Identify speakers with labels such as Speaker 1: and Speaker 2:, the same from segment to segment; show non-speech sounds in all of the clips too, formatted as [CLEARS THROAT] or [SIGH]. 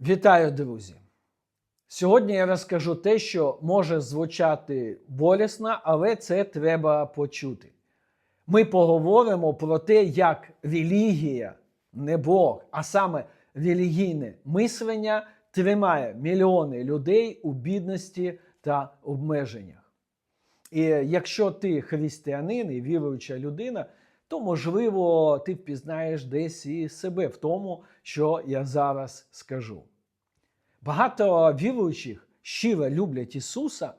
Speaker 1: Вітаю, друзі! Сьогодні я розкажу те, що може звучати болісно, але це треба почути. Ми поговоримо про те, як релігія, не Бог, а саме релігійне мислення тримає мільйони людей у бідності та обмеженнях. І якщо ти християнин і віруюча людина, то можливо ти впізнаєш десь і себе в тому, що я зараз скажу. Багато віруючих щиро люблять Ісуса,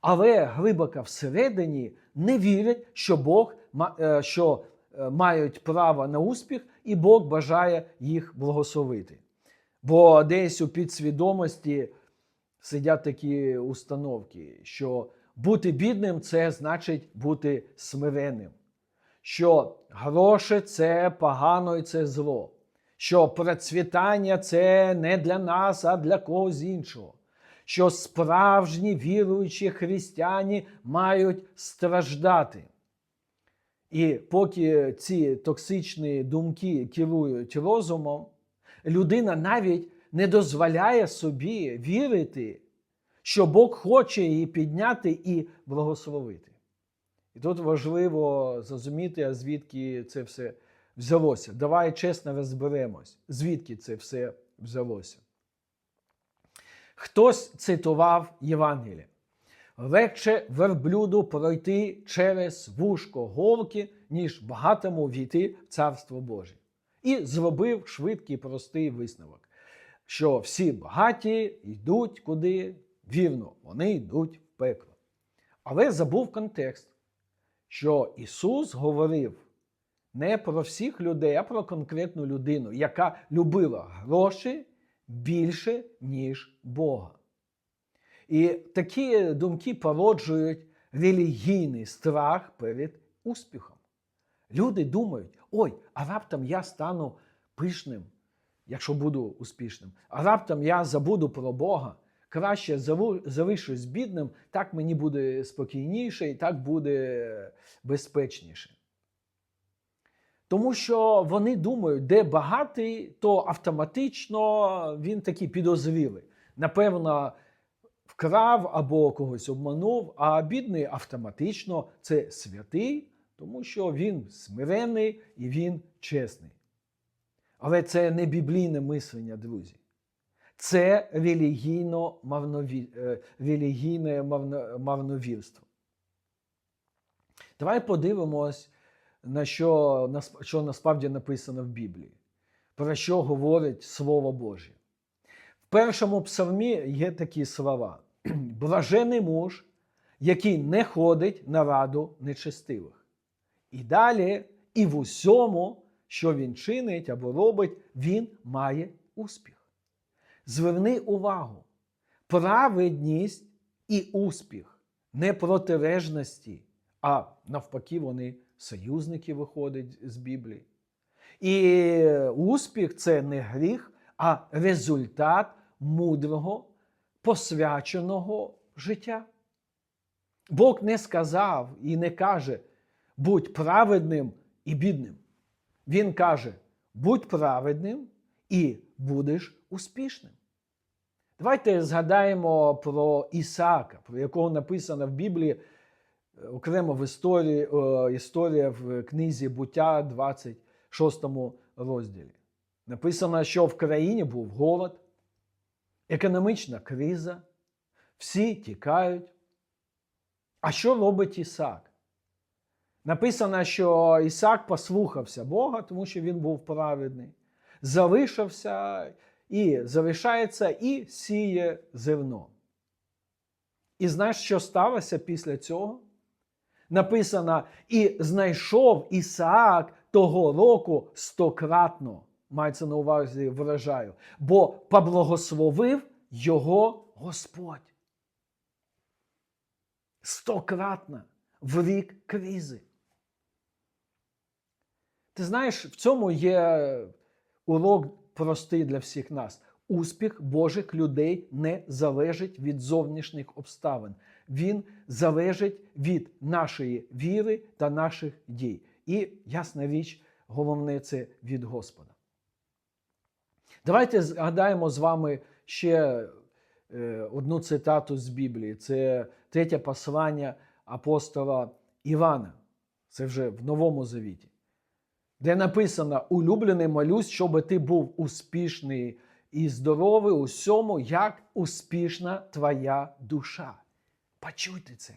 Speaker 1: але глибоко всередині не вірять, що Бог е, що е, мають право на успіх, і Бог бажає їх благословити. Бо десь у підсвідомості сидять такі установки, що бути бідним це значить бути смиренним, що гроші це погано і це зло, що процвітання це не для нас, а для когось іншого, що справжні віруючі християни мають страждати. І поки ці токсичні думки керують розумом, людина навіть не дозволяє собі вірити, що Бог хоче її підняти і благословити. І тут важливо зрозуміти, а звідки це все взялося. Давай чесно розберемось, звідки це все взялося. Хтось цитував Євангеліє. Легше верблюду пройти через вушко голки, ніж багатому війти в Царство Боже. І зробив швидкий простий висновок, що всі багаті йдуть куди вірно, вони йдуть в пекло. Але забув контекст, що Ісус говорив не про всіх людей, а про конкретну людину, яка любила гроші більше, ніж Бога. І такі думки породжують релігійний страх перед успіхом. Люди думають, ой, а раптом я стану пишним, якщо буду успішним, а раптом я забуду про Бога. Краще залишусь бідним, так мені буде спокійніше і так буде безпечніше. Тому що вони думають, де багатий, то автоматично він такий підозрілий. Напевно, вкрав або когось обманув, а бідний автоматично це святий, тому що він смирений і він чесний. Але це не біблійне мислення, друзі. Це релігійно е, релігійне марно- марновірство. Давай подивимось, на що, нас- що насправді написано в Біблії, про що говорить Слово Боже. В першому псалмі є такі слова: [CLEARS THROAT] блажений муж, який не ходить на раду нечестивих. І далі, і в усьому, що він чинить або робить, він має успіх. Зверни увагу, праведність і успіх не протилежності, а навпаки, вони союзники виходять з Біблії. І успіх це не гріх, а результат мудрого, посвяченого життя. Бог не сказав і не каже, будь праведним і бідним. Він каже, будь праведним і будеш успішним. Давайте згадаємо про Ісаака, про якого написано в Біблії е, окремо в історії, е, історія в книзі буття 26 розділі. Написано, що в країні був голод, економічна криза, всі тікають. А що робить Ісаак? Написано, що Ісаак послухався Бога, тому що він був праведний, залишився і залишається і сіє зерно. І знаєш, що сталося після цього? Написано: і знайшов Ісаак того року стократно, мається на увазі вражаю, бо поблагословив його Господь. Стократно в рік кризи. Ти знаєш, в цьому є урок простий для всіх нас. Успіх Божих людей не залежить від зовнішніх обставин. Він залежить від нашої віри та наших дій. І, ясна річ, головне це від Господа. Давайте згадаємо з вами ще е, одну цитату з Біблії. Це третє послання апостола Івана. Це вже в Новому Завіті, де написано: улюблений молюсь, щоб ти був успішний і здоровий у всьому, як успішна твоя душа. Почуйте це.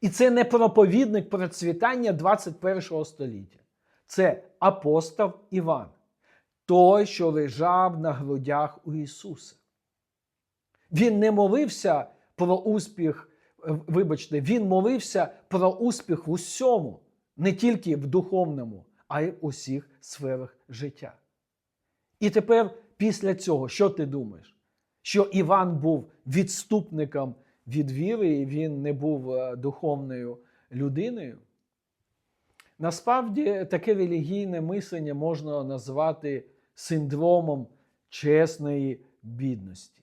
Speaker 1: І це не проповідник процвітання 21 століття. Це апостол Іван, той, що лежав на грудях у Ісуса. Він не молився про успіх, е, вибачте, він молився про успіх в усьому, не тільки в духовному, а й в усіх сферах життя. І тепер, після цього, що ти думаєш? Що Іван був відступником від віри, і він не був е, духовною людиною? Насправді, таке релігійне мислення можна назвати синдромом чесної бідності.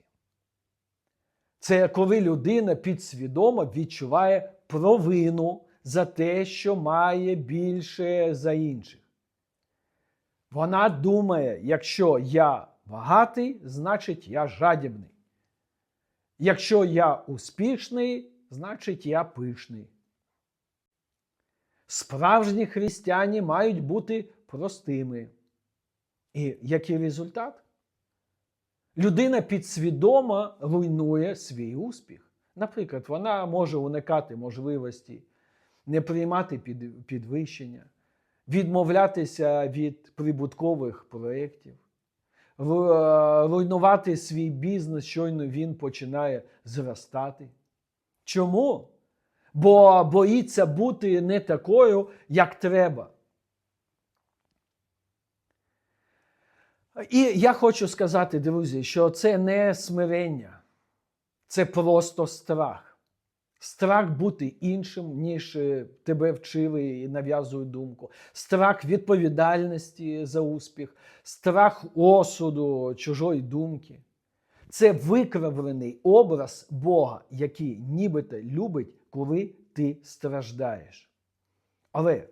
Speaker 1: Це коли людина підсвідомо відчуває провину за те, що має більше за інших. Вона думає, якщо я багатий, значить я жадібний. Якщо я успішний, значить я пишний. Справжні християни мають бути простими. І який результат? Людина підсвідомо руйнує свій успіх. Наприклад, вона може уникати можливості, не приймати під- підвищення, відмовлятися від прибуткових проєктів, е, руйнувати свій бізнес, щойно він починає зростати. Чому? Бо боїться бути не такою, як треба. І я хочу сказати, друзі, що це не смирення, це просто страх. Страх бути іншим, ніж е, тебе вчили і нав'язують думку. Страх відповідальності за успіх, страх осуду чужої думки. Це викривлений образ Бога, який нібито любить, коли ти страждаєш. Але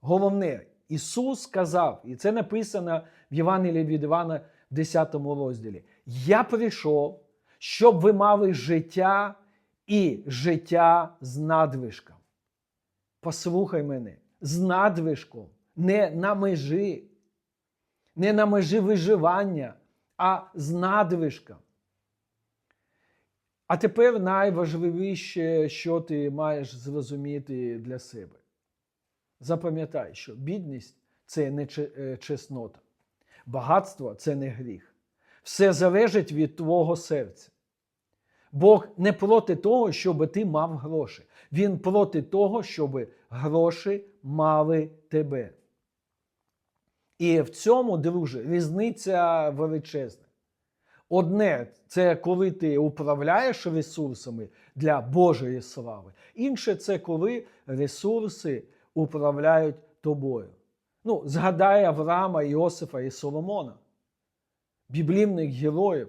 Speaker 1: головне, Ісус сказав, і це написано в Євангелії від Івана, в 10 розділі: Я прийшов, щоб ви мали життя і життя з надвишком. Послухай мене, з надвишком, не на межі, не на межі виживання, а з надвишком. А тепер найважливіше, що ти маєш зрозуміти для себе. Запам'ятай, що бідність це не е, чеснота, багатство це не гріх. Все залежить від твого серця. Бог не проти того, щоб ти мав гроші. Він проти того, щоб гроші мали тебе. І в цьому, друже, різниця величезна. Одне це коли ти управляєш ресурсами для Божої слави. Інше це коли ресурси управляють тобою. Ну, згадай Авраама, Іосифа і Соломона, біблійних героїв.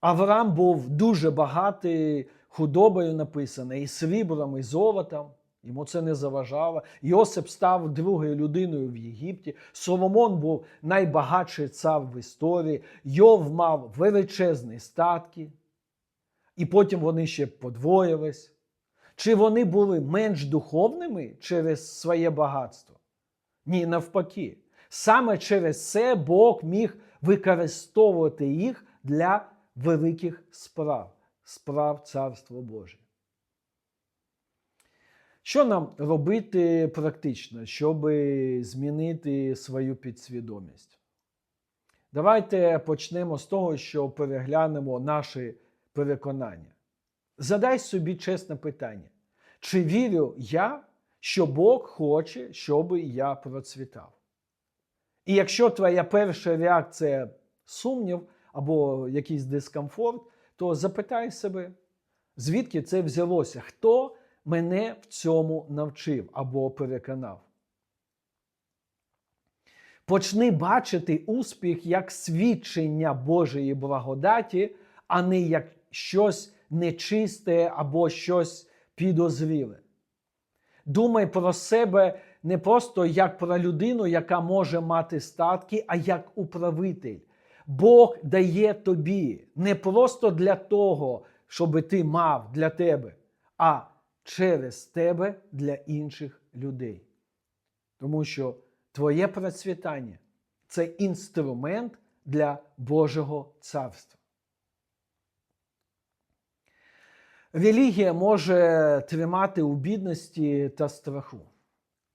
Speaker 1: Авраам був дуже багатий худобою написаний, і сріблом, і золотом. Йому це не заважало. Йосип став другою людиною в Єгипті. Соломон був найбагатший цар в історії. Йов мав величезні статки, і потім вони ще подвоїлись. Чи вони були менш духовними через своє багатство? Ні, навпаки. Саме через це Бог міг використовувати їх для великих справ, справ Царства Боже. Що нам робити практично, щоб змінити свою підсвідомість? Давайте почнемо з того, що переглянемо наші переконання. Задай собі чесне питання: чи вірю я, що Бог хоче, щоб я процвітав? І якщо твоя перша реакція сумнів або якийсь дискомфорт, то запитай себе, звідки це взялося? Хто мене в цьому навчив або переконав? Почни бачити успіх як свідчення Божої благодаті, а не як щось нечисте або щось підозріле. Думай про себе не просто як про людину, яка може мати статки, а як управитель. Бог дає тобі не просто для того, щоб ти мав для тебе, а через тебе для інших людей. Тому що твоє процвітання це інструмент для Божого царства. Релігія може тримати у бідності та страху,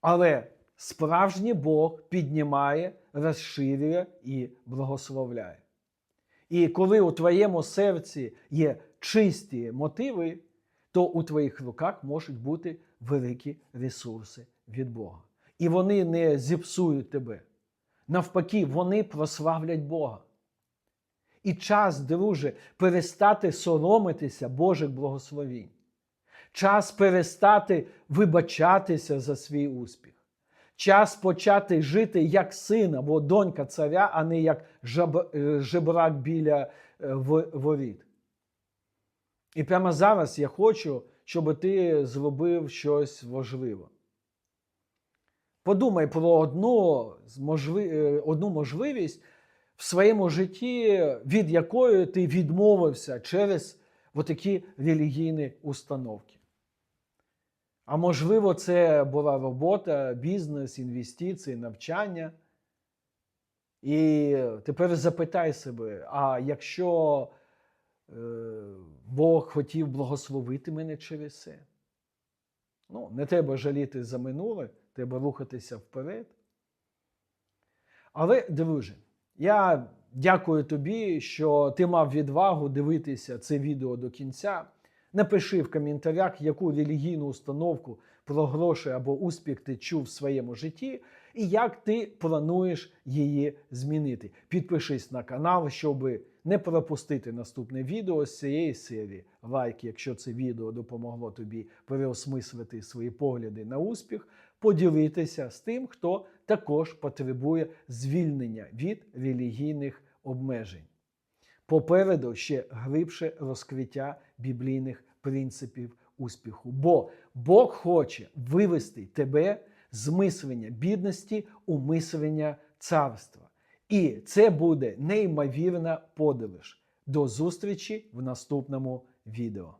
Speaker 1: але справжній Бог піднімає, розширює і благословляє. І коли у твоєму серці є чисті мотиви, то у твоїх руках можуть бути великі ресурси від Бога. І вони не зіпсують тебе. Навпаки, вони прославлять Бога. І час, друже, перестати соромитися Божих благословінь. Час перестати вибачатися за свій успіх. Час почати жити як син або донька царя, а не як жаб- е, жебрак біля е, воріт. І прямо зараз я хочу, щоб ти зробив щось важливе. Подумай про одну, з можли- е, одну можливість в своєму житті, від якої ти відмовився через отакі релігійні установки. А можливо, це була робота, бізнес, інвестиції, навчання. І тепер запитай себе: а якщо е, Бог хотів благословити мене через це? Ну, не треба жаліти за минуле, треба рухатися вперед. Але, друже, я дякую тобі, що ти мав відвагу дивитися це відео до кінця. Напиши в коментарях, яку релігійну установку про гроші або успіх ти чув в своєму житті, і як ти плануєш її змінити. Підпишись на канал, щоб не пропустити наступне відео з цієї серії. Лайк, якщо це відео допомогло тобі переосмислити свої погляди на успіх, поділитися з тим, хто також потребує звільнення від релігійних обмежень. Попереду ще глибше розкриття біблійних принципів успіху. Бо Бог хоче вивести тебе з мислення бідності у мислення царства. І це буде неймовірна подорож. До зустрічі в наступному відео.